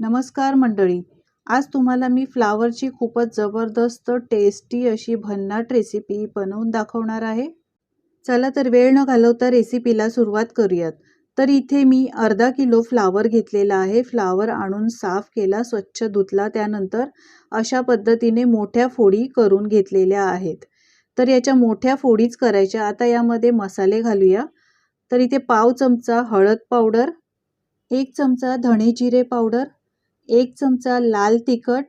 नमस्कार मंडळी. आज तुम्हाला मी फ्लावरची खूपच जबरदस्त टेस्टी अशी भन्नाट रेसिपी बनवून दाखवणार आहे. चला तर वेळ न घालवता रेसिपीला सुरुवात करूयात. तर इथे मी अर्धा किलो फ्लावर घेतलेला आहे. फ्लावर आणून साफ केला स्वच्छ धुतला. त्यानंतर अशा पद्धतीने मोठ्या फोडी करून घेतलेल्या आहेत. तर याच्या मोठ्या फोडीच करायच्या. आता यामध्ये मसाले घालूया. तर इथे पाव चमचा हळद पावडर एक चमचा धणे जिरे पावडर एक चमचा लाल तिखट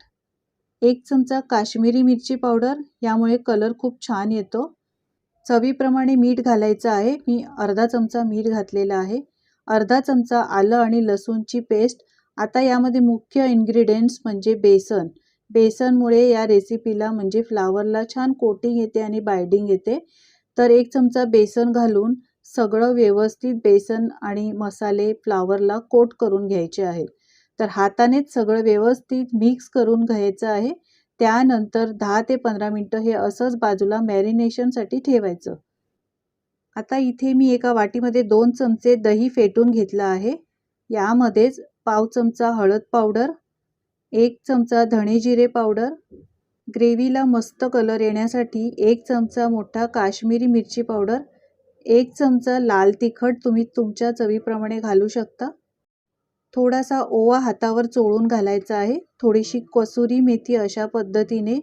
एक चमचा काश्मीरी मिरची पावडर यामुळे कलर खूप छान येतो. चवीप्रमाणे मीठ घालायचं आहे. मी अर्धा चमचा मीठ घातलेला आहे. अर्धा चमचा आलं आणि लसूणची पेस्ट आता यामध्ये मुख्य इन्ग्रेडियंट्स म्हणजे बेसन. बेसनमुळे या रेसिपीला म्हणजे फ्लावरला छान कोटिंग येते आणि बायडिंग येते. तर एक चमचा बेसन घालून सगळं व्यवस्थित बेसन आणि मसाले फ्लावरला कोट करून घ्यायचे आहेत. तर हातानेच सगळं व्यवस्थित मिक्स करून घ्यायचं आहे. त्यानंतर दहा ते पंधरा मिनटं हे असंच बाजूला मॅरिनेशनसाठी ठेवायचं. आता इथे मी एका वाटीमध्ये दोन चमचे दही फेटून घेतलं आहे. यामध्येच पाव चमचा हळद पावडर एक चमचा धणे जिरे पावडर ग्रेव्हीला मस्त कलर येण्यासाठी एक चमचा मोठा काश्मीरी मिरची पावडर एक चमचा लाल तिखट तुम्ही तुमच्या चवीप्रमाणे घालू शकता. थोडासा ओवा हातावर चोळून घालायचा आहे. थोडीशी कसुरी मेथी अशा पद्धतीने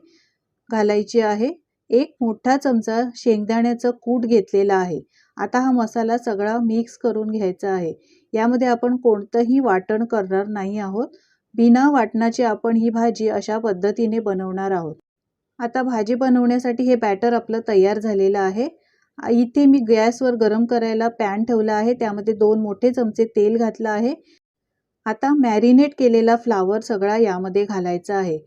घालायची आहे. एक मोठा चमचा शेंगदाण्याचं कूट घेतलेला आहे. आता हा मसाला सगळा मिक्स करून घ्यायचा आहे. यामध्ये आपण कोणतंही वाटण करणार नाही आहोत. बिना वाटणाची आपण ही भाजी अशा पद्धतीने बनवणार आहोत. आता भाजी बनवण्यासाठी हे बॅटर आपलं तयार झालेलं आहे. इथे मी गॅसवर गरम करायला पॅन ठेवला आहे. त्यामध्ये दोन मोठे चमचे तेल घातलं आहे. आता मॅरिनेट केलेला फ्लावर सगळा यामध्ये घालायचा आहे.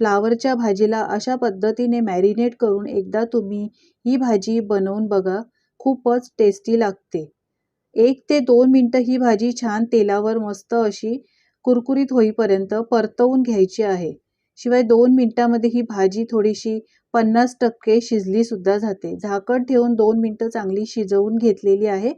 फ्लावरच्या भाजीला अशा पद्धतीने मॅरिनेट करून एकदा तुम्ही ही भाजी बनवून बघा. खूपच टेस्टी लागते. एक ते दोन मिनटं ही भाजी छान तेलावर मस्त अशी कुरकुरीत होईपर्यंत परतवून घ्यायची आहे. शिवाय दोन मिनटामध्ये ही भाजी थोडीशी पन्नास टक्के शिजलीसुद्धा जाते. झाकण ठेवून दोन मिनटं चांगली शिजवून घेतलेली आहे.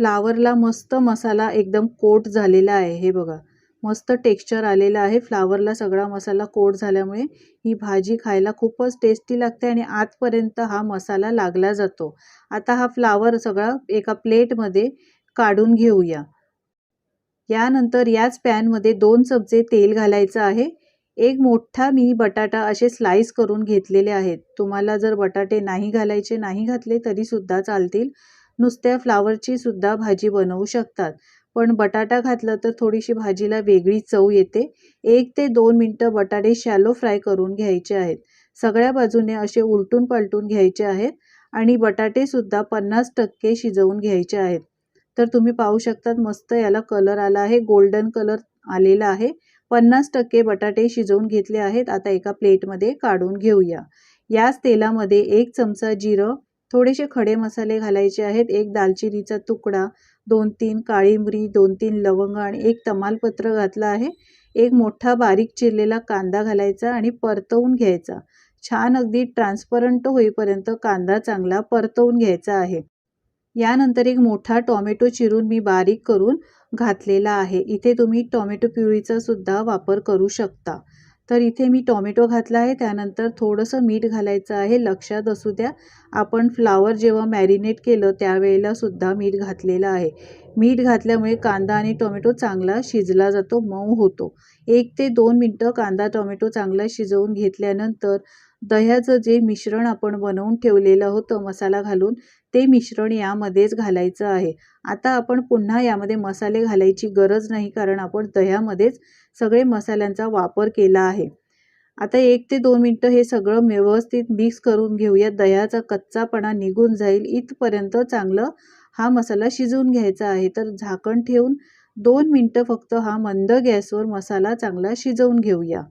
फ्लावरला मस्त मसाला एकदम कोट झालेला आहे हे बघा. मस्त टेक्स्चर आलेलं आहे. फ्लावरला सगळा मसाला कोट झाल्यामुळे ही भाजी खायला खूपच टेस्टी लागते आणि आतपर्यंत हा मसाला लागला जातो. आता हा फ्लावर सगळा एका प्लेटमध्ये काढून घेऊया. यानंतर याच पॅनमध्ये दोन चमचे तेल घालायचं आहे. एक मोठा मी बटाटा असे स्लाइस करून घेतलेले आहेत. तुम्हाला जर बटाटे नाही घालायचे नाही घातले तरीसुद्धा चालतील. नुसत्या फ्लावरची सुद्धा भाजी बनवू शकतात. पण बटाटा घातला तर थोडीशी भाजीला वेगळी चव येते. एक ते दोन मिनटं बटाटे शॅलो फ्राय करून घ्यायचे आहेत. सगळ्या बाजूने असे उलटून पलटून घ्यायचे आहेत आणि बटाटेसुद्धा पन्नास टक्के शिजवून घ्यायचे आहेत. तर तुम्ही पाहू शकतात मस्त याला कलर आला आहे. गोल्डन कलर आलेला आहे. पन्नास टक्के बटाटे शिजवून घेतले आहेत. आता एका प्लेटमध्ये काढून घेऊया. याच तेलामध्ये एक चमचा जिरं थोडेसे खडे मसाले घालायचे आहेत. एक दालचिनीचा तुकडा दोन तीन काळी मिरी दोन तीन लवंग आणि एक तमालपत्र घातलं आहे. एक मोठा बारीक चिरलेला कांदा घालायचा आणि परतवून घ्यायचा. छान अगदी ट्रान्सपरंट होईपर्यंत कांदा चांगला परतवून घ्यायचा आहे. यानंतर एक मोठा टॉमॅटो चिरून मी बारीक करून घातलेला आहे. इथे तुम्ही टॉमॅटो प्युरीचा सुद्धा वापर करू शकता. तर इथे मी टॉमॅटो घातला आहे त्यानंतर थोडंसं मीठ घालायचं आहे लक्षात असू द्या. आपण फ्लावर जेव्हा मॅरिनेट केलं त्यावेळेला सुद्धा मीठ घातलेलं आहे. मीठ घातल्यामुळे कांदा आणि टोमॅटो चांगला शिजला जातो मऊ होतो. एक ते दोन मिनटं कांदा टोमॅटो चांगला शिजवून घेतल्यानंतर दह्याचं जे मिश्रण आपण बनवून ठेवलेलं होतं मसाला घालून ते मिश्रण यामध्येच घालायचं आहे. आता आपण पुन्हा यामध्ये मसाले घालायची गरज नाही कारण आपण दह्यामध्येच सगळे मसाल्यांचा वापर केला आहे. आता एक ते दोन मिनटं हे सगळं व्यवस्थित मिक्स करून घेऊया. दह्याचा कच्चापणा निघून जाईल. इथपर्यंत चांगलं हा मसाला शिजवून घ्यायचा आहे. तर झाकण ठेवून दोन मिनटं फक्त हा मंद गॅसवर मसाला चांगला शिजवून घेऊया.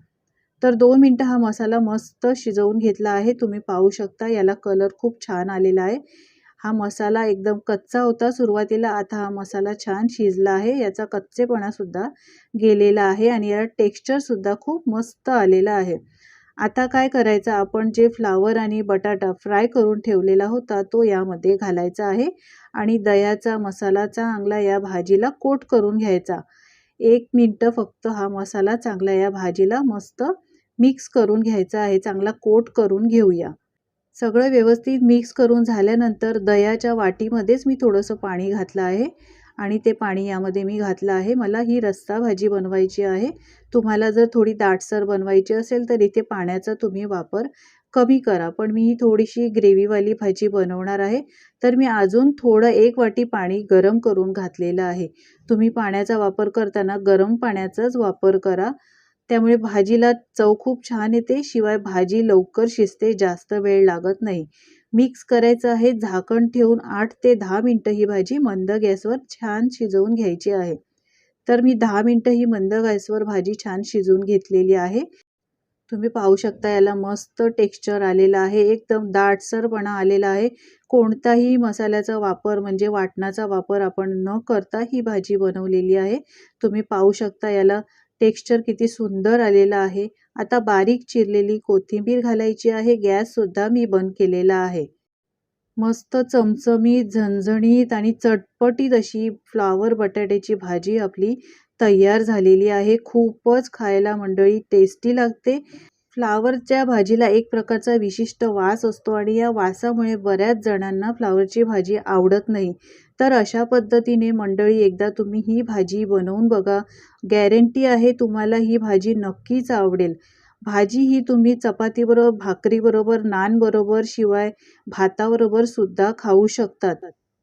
तर दोन मिनटं हा मसाला मस्त शिजवून घेतला आहे. तुम्ही पाहू शकता याला कलर खूप छान आलेला आहे. हा मसाला एकदम कच्चा होता सुरुवातीला. आता हा मसाला छान शिजला आहे. याचा कच्चेपणासुद्धा गेलेला आहे आणि याला टेक्स्चरसुद्धा खूप मस्त आलेला आहे. आता काय करायचं? आपण जे फ्लावर आणि बटाटा फ्राय करून ठेवलेला होता तो यामध्ये घालायचा आहे आणि दह्याचा मसाला चांगला या भाजीला कोट करून घ्यायचा. एक मिनटं फक्त हा मसाला चांगला या भाजीला मस्त मिक्स करून घ्यायचा आहे. चांगला कोट करून घेऊया. सगळं व्यवस्थित मिक्स करून झाल्यानंतर दह्याच्या वाटीमध्येच मी थोडंसं पाणी घातलं आहे. आणि ते पाणी यामध्ये मी घातलं आहे. मला ही रस्सा भाजी बनवायची आहे. तुम्हाला जर थोडी दाटसर बनवायची असेल तर इथे पाण्याचा तुम्ही वापर कमी करा. पण मी ही थोडीशी ग्रेव्हीवाली भाजी बनवणार आहे. तर मी अजून थोडं एक वाटी पाणी गरम करून घातलेलं आहे. तुम्ही पाण्याचा वापर करताना गरम पाण्याचाच वापर करा. त्यामुळे भाजीला चव खूप छान येते शिवाय भाजी लवकर शिजते जास्त वेळ लागत नाही. मिक्स करायचं आहे झाकण ठेवून आठ ते दहा मिनटं ही भाजी मंद गॅसवर छान शिजवून घ्यायची आहे. तर मी दहा मिनटं ही मंद गॅसवर भाजी छान शिजवून घेतलेली आहे. तुम्ही पाहू शकता याला मस्त टेक्स्चर आलेलं आहे एकदम दाटसरपणा आलेला आहे. कोणताही मसाल्याचा वापर म्हणजे वाटणाचा वापर आपण न करता ही भाजी बनवलेली आहे. तुम्ही पाहू शकता याला टेक्स्चर किती सुंदर आलेलं आहे. आता बारीक चिरलेली कोथिंबीर घालायची आहे. गॅससुद्धा मी बंद केलेला आहे. मस्त चमचमीत झणझणीत आणि चटपटीत अशी फ्लावर बटाट्याची भाजी आपली तयार झालेली आहे. खूपच खायला मंडळी टेस्टी लागते. फ्लावरच्या भाजीला एक प्रकारचा विशिष्ट वास असतो आणि या वासामुळे बऱ्याच जणांना फ्लावरची भाजी आवडत नाही. तर अशा पद्धतीने मंडळी एकदा तुम्ही ही भाजी बनवून बघा. गॅरंटी आहे तुम्हाला ही भाजी नक्कीच आवडेल. भाजी ही तुम्ही चपातीबरोबर भाकरीबरोबर नानबरोबर शिवाय भाताबरोबर सुद्धा खाऊ शकतात.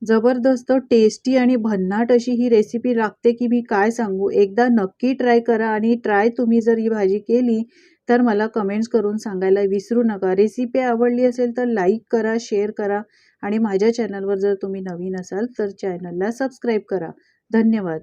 जबरदस्त टेस्टी आणि भन्नाट अशी ही रेसिपी लागते की मी काय सांगू? एकदा नक्की ट्राय करा आणि ट्राय तुम्ही जर ही भाजी केली तर मला कमेंट्स करून सांगायला विसरू नका. रेसिपी आवडली असेल तर लाईक करा शेअर करा आणि माझ्या चॅनलवर जर तुम्ही नवीन असाल तर चॅनलला सबस्क्राईब करा. धन्यवाद.